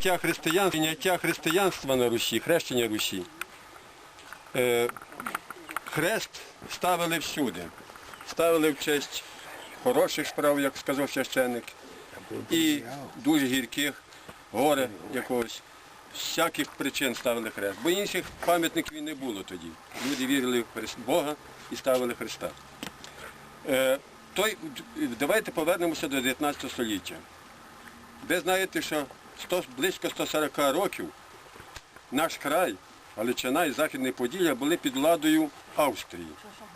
прийняття християн, прийняття християнства на Русі, хрещення Русі. Е, Хрест ставили всюди. Ставили в честь хороших справ, як сказав священник, і дуже гірких, горе якогось. Всяких причин ставили хрест. Бо інших пам'ятників не було тоді. Люди вірили в Бога і ставили Христа. Е, той, давайте повернемося до 19 століття. Ви знаєте, що 100, близько 140 років наш край, Галичина і Західне Поділля були під владою Австрії.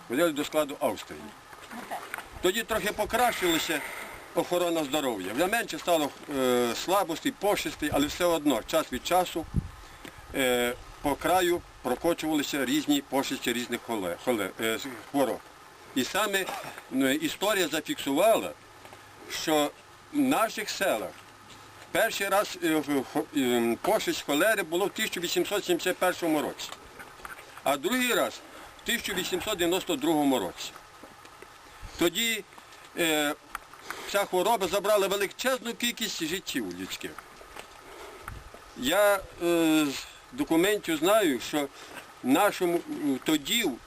Входили до складу Австрії. Тоді трохи покращилася охорона здоров'я. Вже менше стало е, слабостей, пошестей, але все одно час від часу е, по краю прокочувалися різні пошесті різних холе, холе, е, хвороб. І саме ну, історія зафіксувала, що в наших селах перший раз е, е, пошесть холери було в 1871 році, а другий раз в 1892 році. Тоді е, ця хвороба забрала величезну кількість життів людських. Я е, з документів знаю, що нашому тоді, в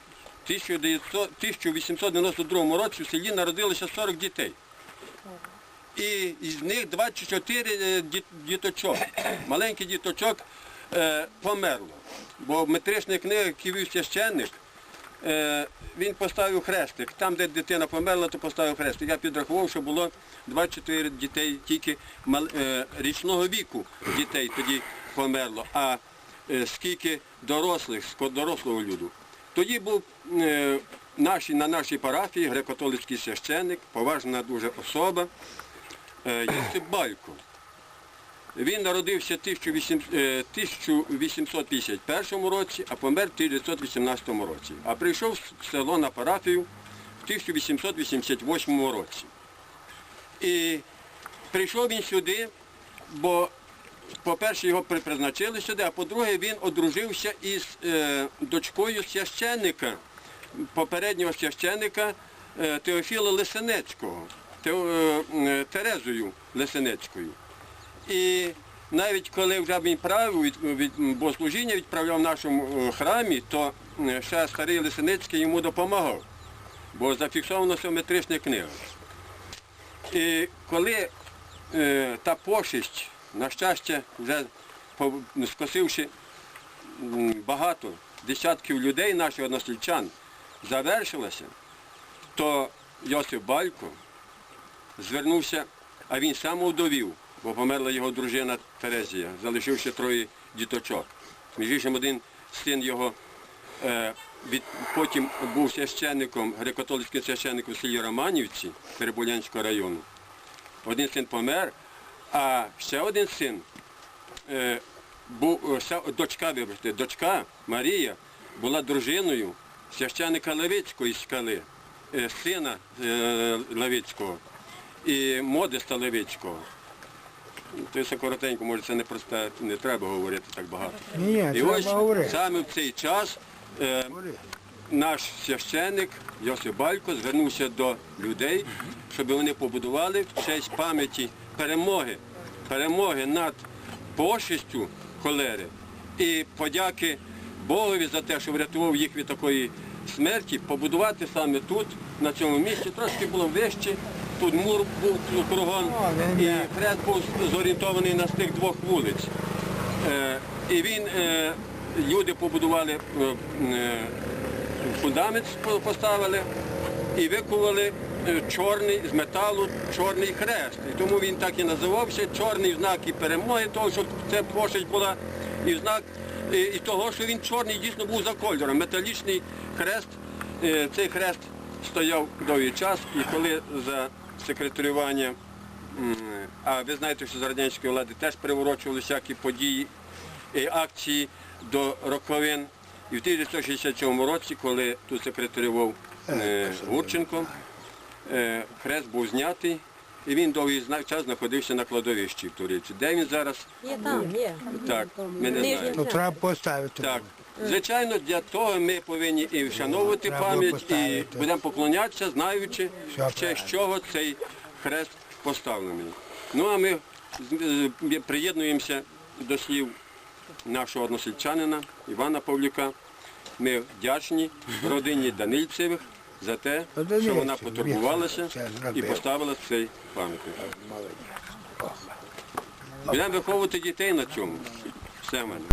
1900 1892 році, в селі народилося 40 дітей. І з них 24 е, діточок, маленький діточок е, померло. Бо метрична книга, вів священник, е, він поставив хрестик. Там, де дитина померла, то поставив хрестик. Я підрахував, що було 24 дітей тільки річного віку дітей тоді померло. А скільки дорослих, дорослого люду. Тоді був наші, на нашій парафії греко-католицький священник, поважна дуже особа, е, Йосип Балько. Він народився в 1800, е, 1851 році, а помер в 1918 році. А прийшов в село на парафію в 1888 році. І прийшов він сюди, бо, по-перше, його призначили сюди, а по-друге, він одружився із е, дочкою священника, попереднього священника е, Теофіла Лисенецького, е, е, Терезою Лисенецькою. І навіть коли вже він правив від, богослужіння відправляв в нашому е, храмі, то е, ще старий Лисеницький йому допомагав, бо зафіксовано метричних книгах. І коли е, та пошесть, на щастя, вже скосивши багато десятків людей, наших односельчан, завершилася, то Йосип Балько звернувся, а він сам удовів, бо померла його дружина Терезія, залишивши троє діточок. Між іншим один син його е, від, потім був священником, греко-католицьким священником в селі Романівці Переболянського району. Один син помер, а ще один син, е, був, е, дочка, вибачте, дочка Марія була дружиною священника Левицького із скали, е, сина е, Левицького і Модеста Левицького. То все коротенько, може це не просте, не треба говорити так багато. Ні, І ось говорити. саме в цей час е, наш священник Йосип Балько звернувся до людей, щоб вони побудували в честь пам'яті перемоги, перемоги над пошестю холери і подяки Богові за те, що врятував їх від такої смерті, побудувати саме тут, на цьому місці. Трошки було вище, тут мур був кругом, і хрест був зорієнтований на тих двох вулиць. Е, і він, е, люди побудували е, фундамент поставили і викували чорний з металу чорний хрест. І тому він так і називався чорний знак і перемоги, того, що це пошесть була і знак і, того, що він чорний дійсно був за кольором. Металічний хрест, цей хрест стояв довгий час, і коли за секретарювання А ви знаєте, що за радянської влади теж приворочували всякі події і акції до роковин. І в 1967 році, коли тут секретарював е, Гурченко, е, хрест був знятий, і він довгий час знаходився на кладовищі в Турівці. Де він зараз? Є там, є. Так, ми не знаємо. Ну треба поставити. Так. Звичайно, для того ми повинні і вшановувати пам'ять, і будемо поклонятися, знаючи, в честь чого цей хрест поставлений. Ну а ми е, приєднуємося до слів нашого односельчанина Івана Павлюка. Ми вдячні родині Данильцевих за те, що вона потурбувалася і поставила цей пам'ятник. Будемо виховувати дітей на цьому. Все в мене.